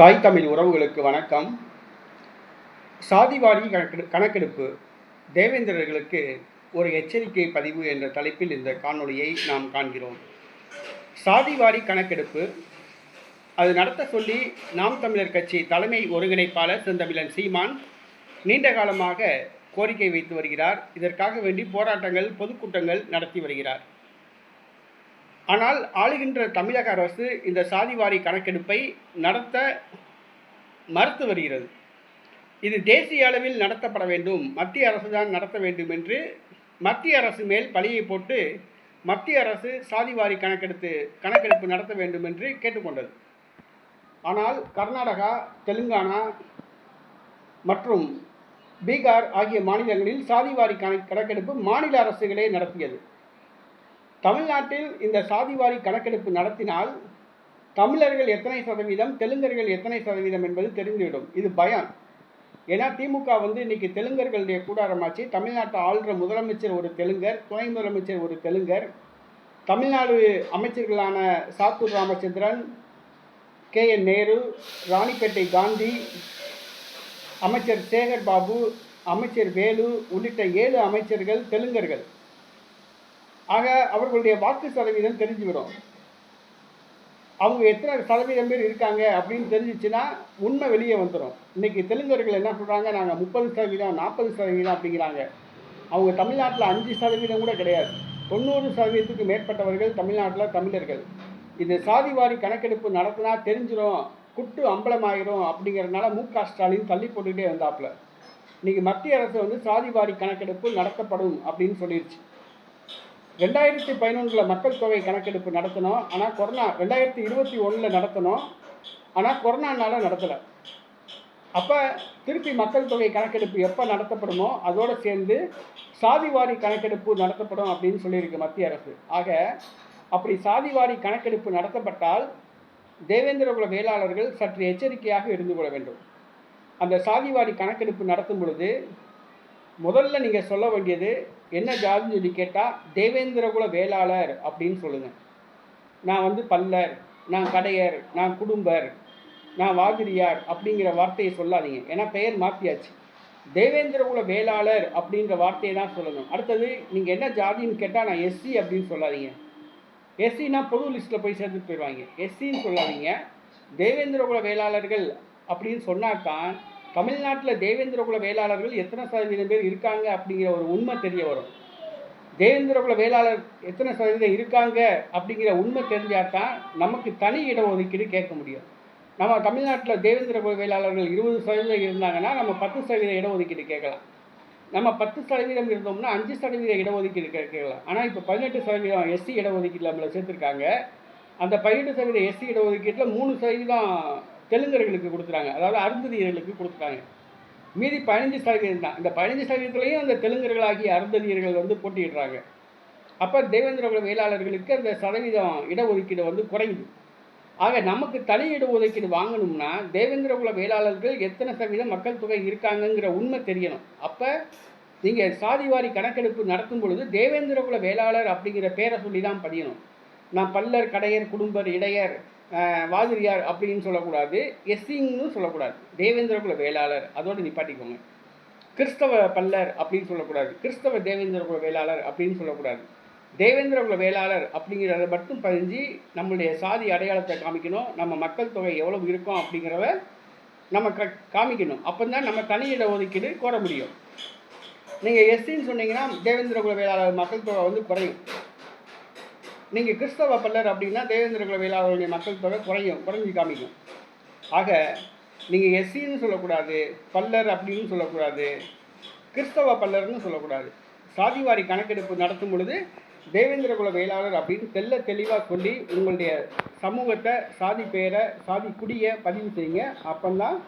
தாய் தமிழ் உறவுகளுக்கு வணக்கம். சாதிவாரி கணக்கெடு கணக்கெடுப்பு. தேவேந்திரர்களுக்கு ஒரு எச்சரிக்கை பதிவு என்ற தலைப்பில் இந்த காணொளியை நாம் காண்கிறோம். சாதிவாரி கணக்கெடுப்பு. அது நடத்த சொல்லி நாம் தமிழர் கட்சி தலைமை ஒருங்கிணைப்பாளர் செந்தமிழன் சீமான் நீண்ட காலமாக கோரிக்கை வைத்து வருகிறார். இதற்காக வேண்டி போராட்டங்கள் பொதுக்கூட்டங்கள் நடத்தி வருகிறார். ஆனால் ஆளுகின்ற தமிழக அரசு இந்த சாதிவாரி கணக்கெடுப்பை நடத்த மறுத்து வருகிறது. இது தேசிய அளவில் நடத்தப்பட வேண்டும். மத்திய அரசு தான் நடத்த வேண்டும் என்று மத்திய அரசு மேல் பழியை போட்டு மத்திய அரசு சாதிவாரி கணக்கெடுத்து கணக்கெடுப்பு நடத்த வேண்டும் என்று கேட்டுக்கொண்டது. ஆனால் கர்நாடகா தெலுங்கானா மற்றும் பீகார் ஆகிய மாநிலங்களில் சாதிவாரி கணக் கணக்கெடுப்பு மாநில அரசுகளே நடத்தியது. தமிழ்நாட்டில் இந்த சாதிவாரி கணக்கெடுப்பு நடத்தினால் தமிழர்கள் எத்தனை சதவீதம் தெலுங்கர்கள் எத்தனை சதவீதம் என்பது தெரிந்துவிடும். இது பயம். ஏன்னா திமுக வந்து இன்னைக்கு தெலுங்கர்களுடைய கூடாரமாச்சு. தமிழ்நாட்டை ஆள்ற முதலமைச்சர் ஒரு தெலுங்கர் துணை முதலமைச்சர் ஒரு தெலுங்கர். தமிழ்நாடு அமைச்சர்களான சாத்தூர் ராமச்சந்திரன் கே. என். நேரு ராணிப்பேட்டை காந்தி அமைச்சர் சேகர் பாபு அமைச்சர் வேலு உள்ளிட்ட ஏழு அமைச்சர்கள் தெலுங்கர்கள். ஆக அவர்களுடைய வாக்கு சதவீதம் தெரிஞ்சுவிடும் அவங்க எத்தனை சதவீதம் பேர் இருக்காங்க அப்படின்னு தெரிஞ்சிச்சுன்னா உண்மை வெளியே வந்துடும் இன்னைக்கு தெலுங்கர்கள் என்ன சொல்கிறாங்க நாங்கள் முப்பது சதவீதம் நாற்பது சதவீதம் அப்படிங்கிறாங்க. அவங்க தமிழ்நாட்டில் அஞ்சு சதவீதம் கூட கிடையாது. தொண்ணூறு சதவீதத்துக்கு மேற்பட்டவர்கள் தமிழ்நாட்டில் தமிழர்கள். இது சாதிவாரி கணக்கெடுப்பு நடத்தினா தெரிஞ்சிடும் குட்டு அம்பலமாயிரும் அப்படிங்கிறதுனால மு க ஸ்டாலின் தள்ளி போட்டுக்கிட்டே வந்தாப்புல இன்றைக்கி மத்திய அரசு வந்து சாதிவாரி கணக்கெடுப்பு நடத்தப்படும் அப்படின்னு சொல்லிடுச்சு ரெண்டாயிரத்தி பதினொன்றில் மக்கள் தொகை கணக்கெடுப்பு நடத்தினோம் ஆனால் கொரோனா ரெண்டாயிரத்தி இருபத்தி ஒன்றில் நடத்தினோம் ஆனால் கொரோனானால நடத்தலை. அப்போ திருப்பி மக்கள் தொகை கணக்கெடுப்பு எப்போ நடத்தப்படுமோ அதோடு சேர்ந்து சாதிவாரி கணக்கெடுப்பு நடத்தப்படும் அப்படின்னு சொல்லியிருக்கு மத்திய அரசு. ஆக அப்படி சாதிவாரி கணக்கெடுப்பு நடத்தப்பட்டால் தேவேந்திரகுல வேளாளர்கள் சற்று எச்சரிக்கையாக இருந்து கொள்ள வேண்டும். அந்த சாதிவாரி கணக்கெடுப்பு நடத்தும் பொழுது முதல்ல நீங்கள் சொல்ல வேண்டியது என்ன ஜாதின்னு சொல்லி கேட்டால் தேவேந்திரகுல வேளாளர் அப்படின்னு சொல்லுங்கள் நான் வந்து பல்லர் நான் கடையர் நான் குடும்பர் நான் வாதிரியார் அப்படிங்கிற வார்த்தையை சொல்லாதீங்க. ஏன்னா பெயர் மாற்றியாச்சு தேவேந்திரகுல வேளாளர் அப்படின்ற வார்த்தையை தான் சொல்லணும். அடுத்தது நீங்கள் என்ன ஜாதின்னு கேட்டால் நான் எஸ்சி அப்படின்னு சொல்லாதீங்க. எஸ்சினா பொது லிஸ்ட்டில் போய் சேர்ந்து போயிடுவாங்க எஸ்சின்னு சொல்லாதீங்க. தேவேந்திரகுல வேளாளர்கள் அப்படின்னு சொன்னாதான் தமிழ்நாட்டில் தேவேந்திரகுல வேளாளர்கள் எத்தனை சதவீதம் பேர் இருக்காங்க அப்படிங்கிற ஒரு உண்மை தெரிய வரும். தேவேந்திரகுல வேளாளர் எத்தனை சதவீதம் இருக்காங்க அப்படிங்கிற உண்மை தெரிஞ்சாதான் நமக்கு தனி இடஒதுக்கீடு கேட்க முடியும். நம்ம தமிழ்நாட்டில் தேவேந்திரகுல வேளாளர்கள் இருபது சதவீதம் இருந்தாங்கன்னா நம்ம பத்து சதவீத இடஒதுக்கீடு கேட்கலாம். நம்ம பத்து சதவீதம் இருந்தோம்னா அஞ்சு சதவீத இடஒதுக்கீடு கேட்கலாம். ஆனால் இப்போ பதினெட்டு சதவீதம் எஸ்சி இடஒதுக்கீடு நம்மளை சேர்த்துருக்காங்க. அந்த பதினெட்டு சதவீத எஸ்சி இடஒதுக்கீட்டில் மூணு சதவீதம் தெலுங்கர்களுக்கு கொடுக்குறாங்க அதாவது அருந்ததியர்களுக்கு கொடுக்குறாங்க மீதி பதினஞ்சு சதவீதம் தான். இந்த பதினஞ்சு சதவீதத்துலேயும் அந்த தெலுங்கர்களாகிய அருந்ததியர்கள் வந்து போட்டியிடுறாங்க. அப்போ தேவேந்திரகுல வேளாளர்களுக்கு அந்த சதவீதம் இடஒதுக்கீடு வந்து குறையுது. ஆக நமக்கு தனி இடஒதுக்கீடு வாங்கணும்னா தேவேந்திரகுல வேளாளர்கள் எத்தனை சதவீதம் மக்கள் தொகை இருக்காங்கங்கிற உண்மை தெரியணும். அப்போ நீங்கள் சாதிவாரி கணக்கெடுப்பு நடத்தும் பொழுது தேவேந்திரகுல வேளாளர் அப்படிங்கிற பேரை சொல்லி தான் பதியணும் நான் பல்லர் கடையர் குடும்பர் இடையர் வாதிரியார் அப்படின்னு சொல்லக்கூடாது. எஸ்சின்னு சொல்லக்கூடாது. தேவேந்திரகுல வேளாளர் அதோடு நிப்பாட்டிக்கோங்க. கிறிஸ்தவ பல்லர் அப்படின்னு சொல்லக்கூடாது. கிறிஸ்தவ தேவேந்திரகுல வேளாளர் அப்படின்னு சொல்லக்கூடாது. தேவேந்திரகுல வேளாளர் அப்படிங்கிறத மட்டும் பதிஞ்சு நம்மளுடைய சாதி அடையாளத்தை காமிக்கணும். நம்ம மக்கள் தொகை எவ்வளவு இருக்கும் அப்படிங்கிறத நம்ம க காமிக்கணும். அப்போ தான் நம்ம தனி இட ஒதுக்கீடு கோர முடியும். நீங்கள் எஸ்சின்னு சொன்னீங்கன்னா தேவேந்திரகுல வேளாளர் மக்கள் தொகை வந்து குறையும். நீங்கள் கிறிஸ்தவ பல்லர் அப்படின்னா தேவேந்திரகுல வேளாளருடைய மக்கள் தொகை குறையும் குறைஞ்சி காமிக்கும். ஆக நீங்கள் எஸ்சின்னு சொல்லக்கூடாது பல்லர் அப்படின்னு சொல்லக்கூடாது கிறிஸ்தவ பல்லர்னு சொல்லக்கூடாது. சாதிவாரி கணக்கெடுப்பு நடத்தும் பொழுது தேவேந்திரகுல வேளாளர் அப்படின்னு தெல்ல தெளிவாக சொல்லி உங்களுடைய சமூகத்தை சாதி பெயரை சாதி குடியை பதிவு செய்யுங்க. அப்போந்தான்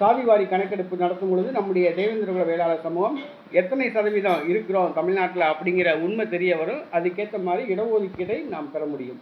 சாதிவாரி கணக்கெடுப்பு நடத்தும் பொழுது நம்முடைய தேவேந்திரகுல வேளாளர் சமூகம் எத்தனை சதவீதம் இருக்கிறோம் தமிழ்நாட்டில் அப்படிங்கிற உண்மை தெரிய வரும். அதுக்கேற்ற மாதிரி இடஒதுக்கீடை நாம் பெற முடியும்.